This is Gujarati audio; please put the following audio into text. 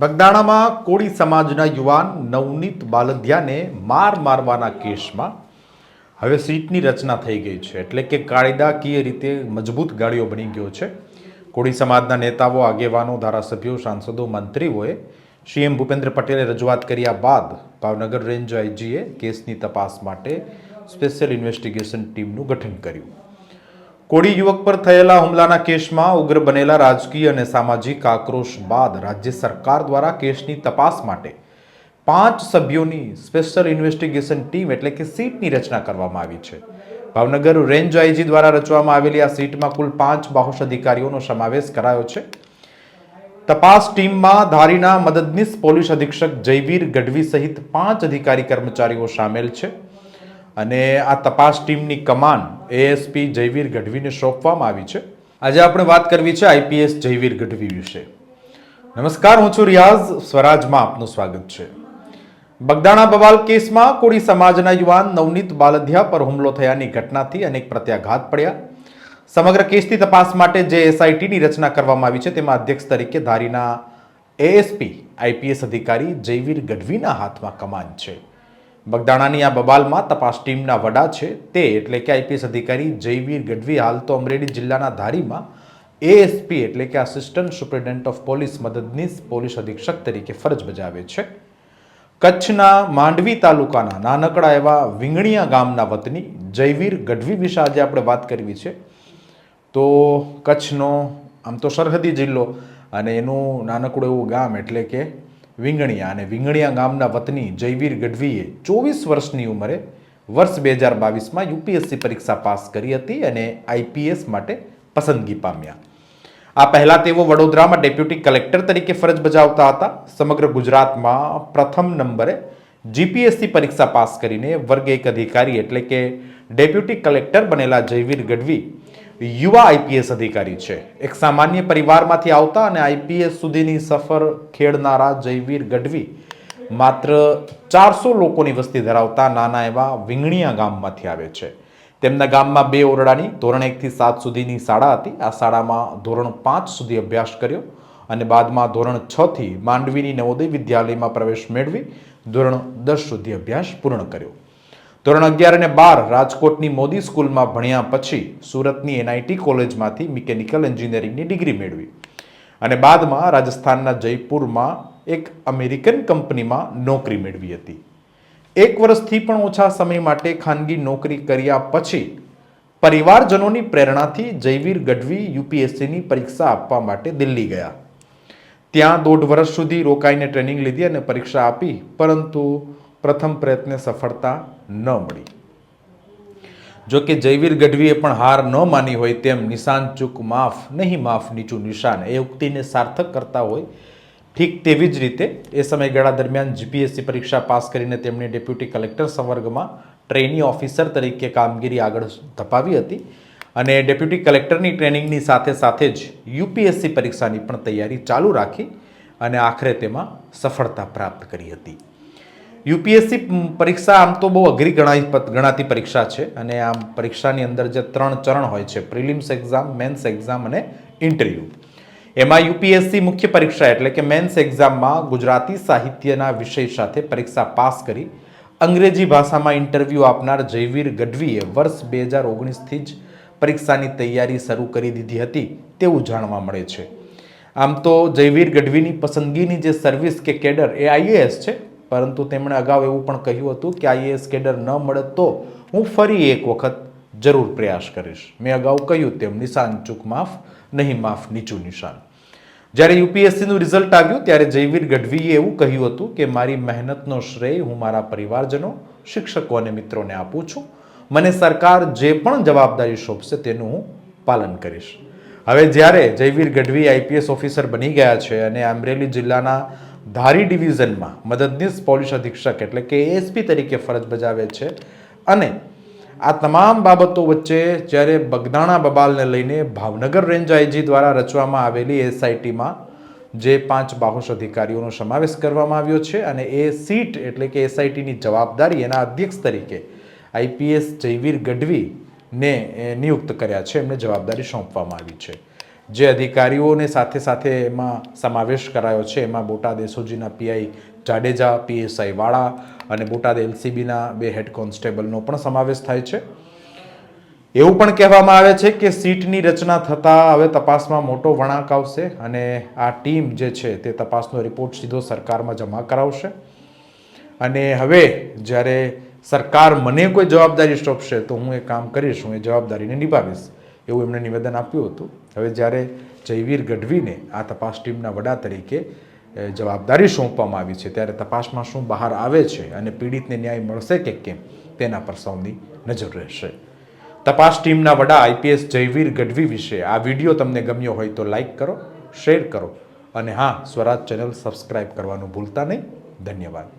બગદાણામાં કોળી સમાજના યુવાન નવનીત બાલધિયાને માર મારવાના કેસમાં હવે સીટની રચના થઈ ગઈ છે. એટલે કે કાયદાકીય રીતે મજબૂત ગાડીઓ બની ગયો છે. કોળી સમાજના નેતાઓ, આગેવાનો, ધારાસભ્યો, સાંસદો, મંત્રીઓએ સીએમ ભૂપેન્દ્ર પટેલે રજૂઆત કર્યા બાદ ભાવનગર રેન્જ આઈજીએ કેસની તપાસ માટે સ્પેશિયલ ઇન્વેસ્ટિગેશન ટીમનું ગઠન કર્યું. કોળી યુવક પર થયેલા હુમલાના કેસમાં ઉગ્ર બનેલા રાજકીય અને સામાજિક આક્રોશ બાદ રાજ્ય સરકાર દ્વારા કેસની તપાસ માટે પાંચ સભ્યોની સ્પેશિયલ ઇન્વેસ્ટિગેશન ટીમ એટલે કે સીટની રચના કરવામાં આવી છે. ભાવનગર રેન્જ આઈજી દ્વારા રચવામાં આવેલી આ સીટમાં કુલ પાંચ બાહુશ અધિકારીઓનો સમાવેશ કરાયો છે. તપાસ ટીમમાં ધારીના મદદનીશ પોલીસ અધિક્ષક જયવીર ગઢવી સહિત પાંચ અધિકારી કર્મચારીઓ સામેલ છે. અને આ તપાસ ટીમની કમાન એએસપી જયવીર ગઢવીને સોંપવામાં આવી છે. આજે આપણે વાત કરવી છે આઈપીએસ જયવીર ગઢવી વિશે. નમસ્કાર, હું છું રિયાઝ. સ્વરાજમાં આપનું સ્વાગત છે. બગદાણા બવાલ કેસમાં કોળી સમાજના યુવાન નવનીત બાલધિયા પર હુમલો થયાની ઘટનાથી અનેક પ્રત્યાઘાત પડ્યા. સમગ્ર કેસની તપાસ માટે જે એસઆઈટીની રચના કરવામાં આવી છે, તેમાં અધ્યક્ષ તરીકે ધારીના એએસપી આઈપીએસ અધિકારી જયવીર ગઢવીના હાથમાં કમાન છે. બગદાણાની આ બબાલમાં તપાસ ટીમના વડા છે તે એટલે કે આઈપીએસ અધિકારી જયવીર ગઢવી હાલ તો અમરેલી જિલ્લાના ધારીમાં. એએસપી એટલે કે આસિસ્ટન્ટ સુપ્રિન્ટેન્ડન્ટ ઓફ પોલીસ મદદનીશ પોલીસ અધિક્ષક તરીકે ફરજ બજાવે છે. કચ્છના માંડવી તાલુકાના નાનકડા એવા વિંગણિયા ગામના વતની જયવીર ગઢવી વિશે આજે આપણે વાત કરવી છે. તો કચ્છનો, આમ તો સરહદી જિલ્લો અને એનું નાનકડું એવું ગામ એટલે કે વિંગણિયા અને વિંગણિયા ગામના વતની જયવીર ગઢવીએ ચોવીસ વર્ષની ઉંમરે વર્ષ બે હજાર બાવીસમાં યુપીએસસી પરીક્ષા પાસ કરી હતી અને આઈપીએસ માટે પસંદગી પામ્યા. આ પહેલાં તેઓ વડોદરામાં ડેપ્યુટી કલેક્ટર તરીકે ફરજ બજાવતા હતા. સમગ્ર ગુજરાતમાં પ્રથમ નંબરે જીપીએસસી પરીક્ષા પાસ કરીને વર્ગ એક અધિકારી એટલે કે ડેપ્યુટી કલેક્ટર બનેલા જયવીર ગઢવી યુવા આઈપીએસ અધિકારી છે. એક સામાન્ય પરિવારમાંથી આવતા અને આઈપીએસ સુધીની સફર ખેડનારા જયવીર ગઢવી માત્ર ચારસો લોકોની વસ્તી ધરાવતા નાના એવા વિંગણિયા ગામમાંથી આવે છે. તેમના ગામમાં બે ઓરડાની, ધોરણ એકથી સાત સુધીની શાળા હતી. આ શાળામાં ધોરણ પાંચ સુધી અભ્યાસ કર્યો અને બાદમાં ધોરણ છથી માંડવીની નવોદય વિદ્યાલયમાં પ્રવેશ મેળવી ધોરણ દસ સુધી અભ્યાસ પૂર્ણ કર્યો. ધોરણ અગિયાર અને બાર રાજકોટની મોદી સ્કૂલમાં ભણ્યા પછી સુરતની એનઆઈટી કોલેજમાંથી મિકેનિકલ એન્જિનિયરિંગની ડિગ્રી મેળવી. અને બાદમાં રાજસ્થાનના જયપુરમાં એક અમેરિકન કંપનીમાં નોકરી મેળવી હતી. એક વર્ષથી પણ ઓછા સમય માટે ખાનગી નોકરી કર્યા પછી પરિવારજનોની પ્રેરણાથી જયવીર ગઢવી યુપીએસસીની પરીક્ષા આપવા માટે દિલ્હી ગયા. ત્યાં દોઢ વર્ષ સુધી રોકાઈને ટ્રેનિંગ લીધી અને પરીક્ષા આપી, પરંતુ પ્રથમ પ્રયત્ને સફળતા ન મળી. જો કે જયવીર ગઢવીએ પણ હાર ન માની હોય તેમ નિશાન ચૂક માફ નહીં, માફ નીચું નિશાન. એ ઉક્તિને સાર્થક કરતા હોય ઠીક તેવી જ રીતે એ સમયગાળા દરમિયાન જીપીએસસી પરીક્ષા પાસ કરીને તેમણે ડેપ્યુટી કલેક્ટર સંવર્ગમાં ટ્રેની ઓફિસર તરીકે કામગીરી આગળ ધપાવી હતી અને ડેપ્યુટી કલેક્ટરની ટ્રેનિંગની સાથે સાથે જ યુપીએસસી પરીક્ષાની પણ તૈયારી ચાલુ રાખી અને આખરે તેમાં સફળતા પ્રાપ્ત કરી હતી. યુપીએસસી પરીક્ષા આમ તો બહુ અઘરી ગણાય ગણાતી પરીક્ષા છે અને આમ પરીક્ષાની અંદર જે ત્રણ ચરણ હોય છે, પ્રિલિમ્સ એક્ઝામ, મેન્સ એક્ઝામ અને ઇન્ટરવ્યૂ. એમાં યુપીએસસી મુખ્ય પરીક્ષા એટલે કે મેન્સ એક્ઝામમાં ગુજરાતી સાહિત્યના વિષય સાથે પરીક્ષા પાસ કરી, અંગ્રેજી ભાષામાં ઇન્ટરવ્યૂ આપનાર જયવીર ગઢવીએ વર્ષ બે હજાર ઓગણીસથી જ પરીક્ષાની તૈયારી શરૂ કરી દીધી હતી, તેવું જાણવા મળે છે. આમ તો જયવીર ગઢવીની પસંદગીની જે સર્વિસ કે કેડર એ આઈએએસ છે? પરંતુ તેમણે અગાઉ એવું પણ કહ્યું હતું કે આઈએએસ કેડર ન મળે તો હું ફરી એક વખત જરૂર પ્રયાસ કરીશ. મેં અગાઉ કહ્યું તેમ નિશાન ચૂક માફ, નહીં માફ નીચું નિશાન. જ્યારે યુપીએસસીનું રિઝલ્ટ આવ્યું ત્યારે જયવીર ગઢવીએ એવું કહ્યું હતું કે, મારી મહેનતનો શ્રેય હું મારા પરિવારજનો, શિક્ષકો અને મિત્રોને આપું છું. મને સરકાર જે પણ જવાબદારી સોંપશે તેનું હું પાલન કરીશ. હવે જ્યારે જયવીર ગઢવી આઈપીએસ ઓફિસર બની ગયા છે અને અમરેલી જિલ્લાના ધારી ડિવિઝનમાં મદદનીશ પોલીસ અધિક્ષક એટલે કે એએસપી તરીકે ફરજ બજાવે છે. અને આ તમામ બાબતો વચ્ચે જ્યારે બગદાણા બબાલને લઈને ભાવનગર રેન્જ આઈજી દ્વારા રચવામાં આવેલી એસઆઈટીમાં જે પાંચ બાહોશ અધિકારીઓનો સમાવેશ કરવામાં આવ્યો છે અને એ સીટ એટલે કે એસઆઈટીની જવાબદારી એના અધ્યક્ષ તરીકે આઈપીએસ જયવીર ગઢવીને નિયુક્ત કર્યા છે. એમને જવાબદારી સોંપવામાં આવી છે. જે અધિકારીઓને સાથે સાથે એમાં સમાવેશ કરાયો છે, એમાં બોટાદ એસઓજીના પીઆઈ જાડેજા, પીએસઆઈ વાળા અને બોટાદ એલસીબીના બે હેડ કોન્સ્ટેબલનો પણ સમાવેશ થાય છે. એવું પણ કહેવામાં આવે છે કે સીટની રચના થતાં હવે તપાસમાં મોટો વળાંક આવશે અને આ ટીમ જે છે તે તપાસનો રિપોર્ટ સીધો સરકારમાં જમા કરાવશે. અને હવે જ્યારે સરકાર મને કોઈ જવાબદારી સોંપશે તો હું એ કામ કરીશ, હું એ જવાબદારીને નિભાવીશ. એવું એમણે નિવેદન આપ્યું હતું. હવે જ્યારે જયવીર ગઢવીને આ તપાસ ટીમના વડા તરીકે જવાબદારી સોંપવામાં આવી છે, ત્યારે તપાસમાં શું બહાર આવે છે અને પીડિતને ન્યાય મળશે કે કેમ, તેના પર સૌની નજર રહેશે. તપાસ ટીમના વડા આઈપીએસ જયવીર ગઢવી વિશે આ વીડિયો તમને ગમ્યો હોય તો લાઈક કરો, શેર કરો અને હા, સ્વરાજ ચેનલ સબસ્ક્રાઈબ કરવાનું ભૂલતા નહીં. ધન્યવાદ.